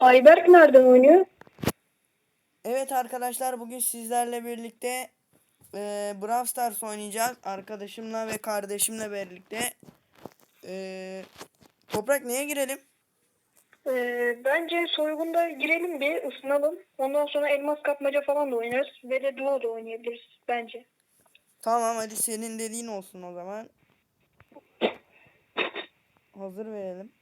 Ayberk nereden oynuyor? Evet arkadaşlar bugün sizlerle birlikte e, Brawl Stars oynayacağız. Arkadaşımla ve kardeşimle birlikte. E, Toprak neye girelim? Ee, bence soygunda girelim bir ısınalım. Ondan sonra elmas kapmaca falan da oynarız. Ve de duo da oynayabiliriz bence. Tamam hadi senin dediğin olsun o zaman. Hazır verelim.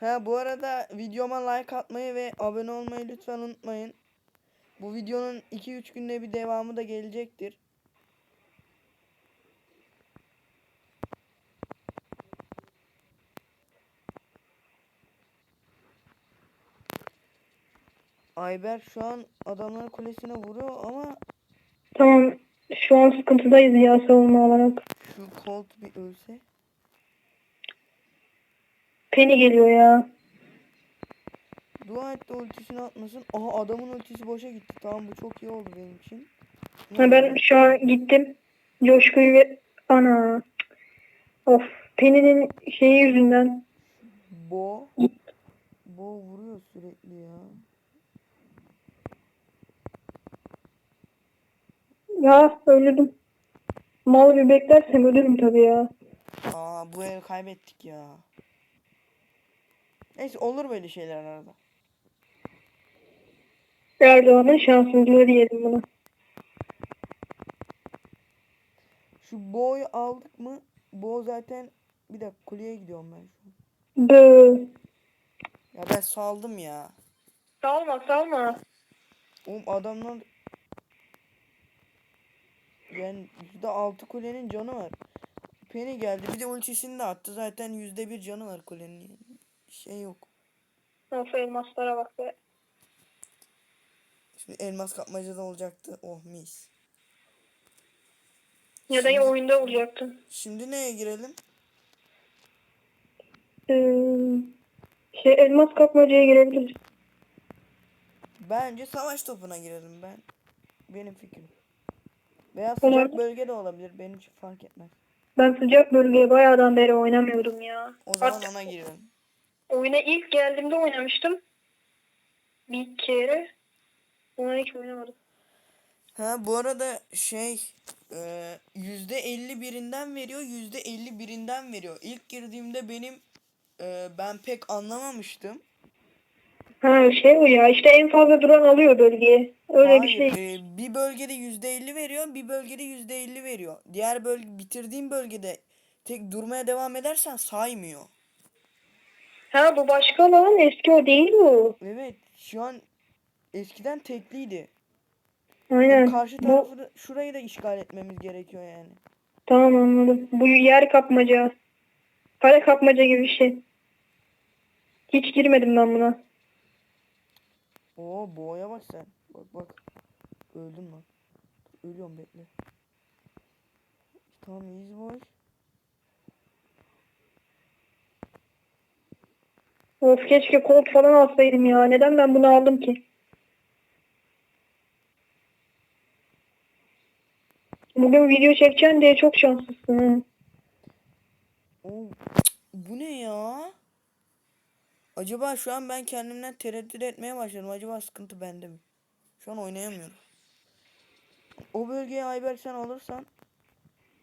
Ha bu arada videoma like atmayı ve abone olmayı lütfen unutmayın. Bu videonun 2-3 günde bir devamı da gelecektir. Ayber şu an adamların kulesine vuruyor ama Tamam. Şu an sıkıntıdayız ya savunma olarak. şu Colt bir ölse. Penny geliyor ya. Dua et de ultisini atmasın. Aha adamın ultisi boşa gitti. Tamam bu çok iyi oldu benim için. Ha, ben şu an gittim. Coşkuyu ve... Ana. Of. Penny'nin şeyi yüzünden. Bo. Bo vuruyor sürekli ya. Ya öldüm. Mal bir beklersem ölürüm tabii ya. Aa bu ev kaybettik ya. Neyse olur böyle şeyler arada. Erdoğan'ın şanssızlığı diyelim buna. Şu Bo'yu aldık mı? Bo zaten bir dakika kuleye gidiyorum ben şu an. Bı. Ya ben saldım ya. Salma salma. Oğlum adamlar yani yüzde altı kulenin canı var. Penny geldi. Bir de ultisini de attı. Zaten yüzde bir canı var kulenin. Şey yok. Of elmaslara bak be. Şimdi elmas kapmacada olacaktı. Oh mis. Ya da ya oyunda olacaktın. Şimdi neye girelim? Ee, şey elmas kapmacaya girebiliriz. Bence savaş topuna girelim ben. Benim fikrim. Veya sıcak bölge de olabilir. Benim için fark etmez. Ben sıcak bölgeye bayağıdan beri oynamıyorum ya. O zaman Artık ona girelim. Oyuna ilk geldiğimde oynamıştım. Bir kere. Ona hiç oynamadım. Ha bu arada şey e, yüzde elli birinden veriyor yüzde elli birinden veriyor. İlk girdiğimde benim e, ben pek anlamamıştım. Ha şey o ya işte en fazla duran alıyor bölgeye. Öyle bir Hayır, şey. e, bir bölgede yüzde elli veriyor bir bölgede yüzde elli veriyor. Diğer bölge bitirdiğin bölgede tek durmaya devam edersen saymıyor. Ha bu başka lan eski o değil bu. Evet şu an eskiden tekliydi. Aynen. Karşı tarafı da- şurayı da işgal etmemiz gerekiyor yani. tamam anladım. Bu yer kapmaca. Kare kapmaca gibi bir şey. Hiç girmedim ben buna. Oo boğaya bak sen. Bak bak. Öldüm lan. Ölüyorum bekle. Tamam easy boy. Of keşke kolt falan alsaydım ya. Neden ben bunu aldım ki? Bugün video çekeceğim diye çok şanslısın. Oo, bu ne ya? Acaba şu an ben kendimden tereddüt etmeye başladım. Acaba sıkıntı bende mi? Şu an oynayamıyorum. O bölgeyi Ayberk sen alırsan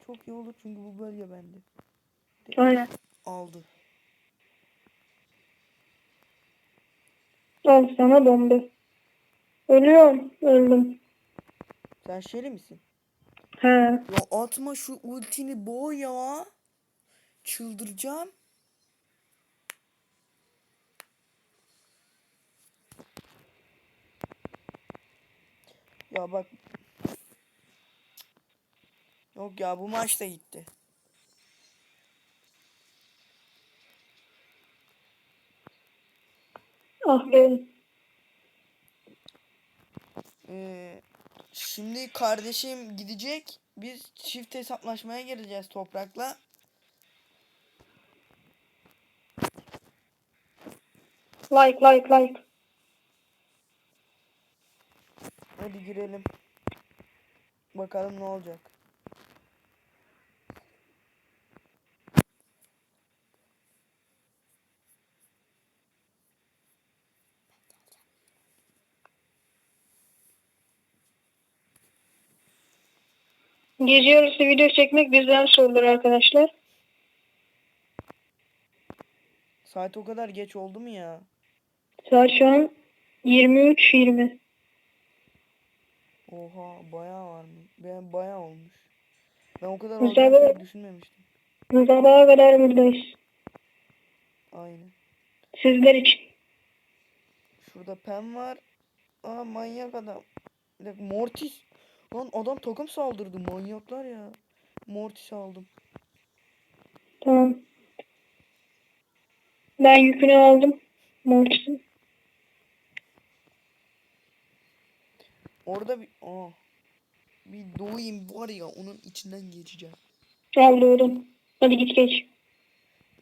çok iyi olur çünkü bu bölge bende. Aynen. Aldı. Al sana bomba. Ölüyorum. Öldüm. Sen şeli misin? He. Ya atma şu ultini boğ ya. Çıldıracağım. Ya bak. Yok ya bu maç da gitti. Ah be. Ee, şimdi kardeşim gidecek. Biz çift hesaplaşmaya gireceğiz toprakla. Like like like. Hadi girelim. Bakalım ne olacak. Gece yarısı video çekmek bizden sorulur arkadaşlar. Saat o kadar geç oldu mu ya? Saat şu an 23.20. Oha bayağı var mı? Ben bayağı olmuş. Ben o kadar Güzel olacağını düşünmemiştim. Sabaha kadar buradayız. Aynen. Sizler için. Şurada Pem var. Aa manyak adam. Mortis. Lan adam takım saldırdı manyaklar ya. Mortis aldım. Tamam. Ben yükünü aldım. Mortis'in. Orada bir aa. Bir doğayım var ya onun içinden geçeceğim. Al doğdum. Hadi git geç.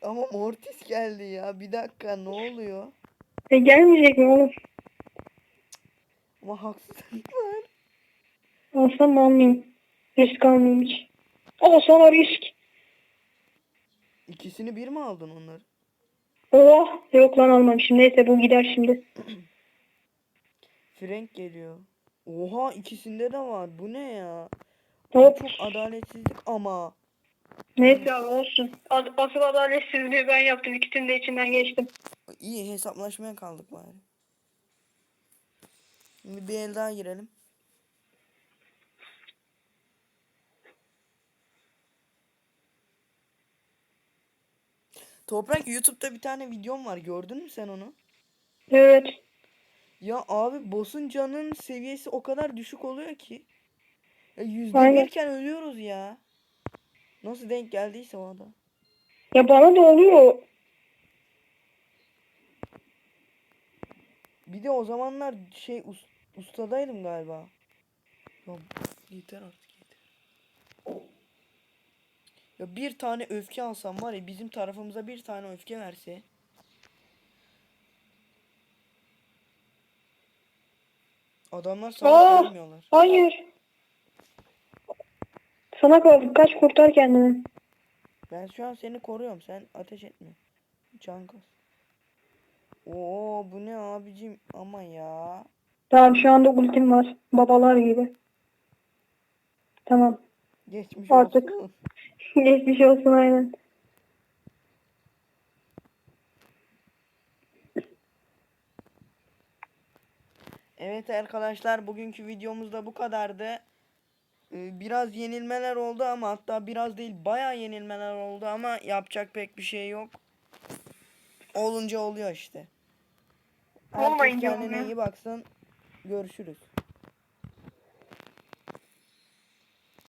Ama Mortis geldi ya. Bir dakika ne oluyor? E gelmeyecek mi oğlum? Ama haksızlık var. Alsam almayayım? Risk almayayım hiç. Al sana risk. İkisini bir mi aldın onları? Oh yok lan almamışım. Neyse bu gider şimdi. Frank geliyor. Oha ikisinde de var. Bu ne ya? Hop. Çok adaletsizlik ama. Neyse abi olsun. Ad- Asıl adaletsizliği ben yaptım. İkisinin de içinden geçtim. İyi hesaplaşmaya kaldık bari. Şimdi bir el daha girelim. Toprak YouTube'da bir tane videom var. Gördün mü sen onu? Evet. Ya abi boss'un canın seviyesi o kadar düşük oluyor ki. Ya yüzde Aynen. birken ölüyoruz ya. Nasıl denk geldiyse o adam. Ya bana da oluyor. Bir de o zamanlar şey us- ustadaydım galiba. Ya yeter artık. Ya bir tane öfke alsam var ya bizim tarafımıza bir tane öfke verse. Adamlar Aa! sana vermiyorlar. Hayır. Sana kaldık. Kaç kurtar kendini. Ben şu an seni koruyorum. Sen ateş etme. Can kas. Oo bu ne abicim? Aman ya. Tamam şu anda ultim var. Babalar gibi. Tamam. Geçmiş Artık. olsun. Geçmiş olsun aynen. Evet arkadaşlar bugünkü videomuz da bu kadardı. Ee, Biraz yenilmeler oldu ama hatta biraz değil bayağı yenilmeler oldu ama yapacak pek bir şey yok. Olunca oluyor işte. Herkes Olmayınca kendine olmuyor. iyi baksın. Görüşürüz.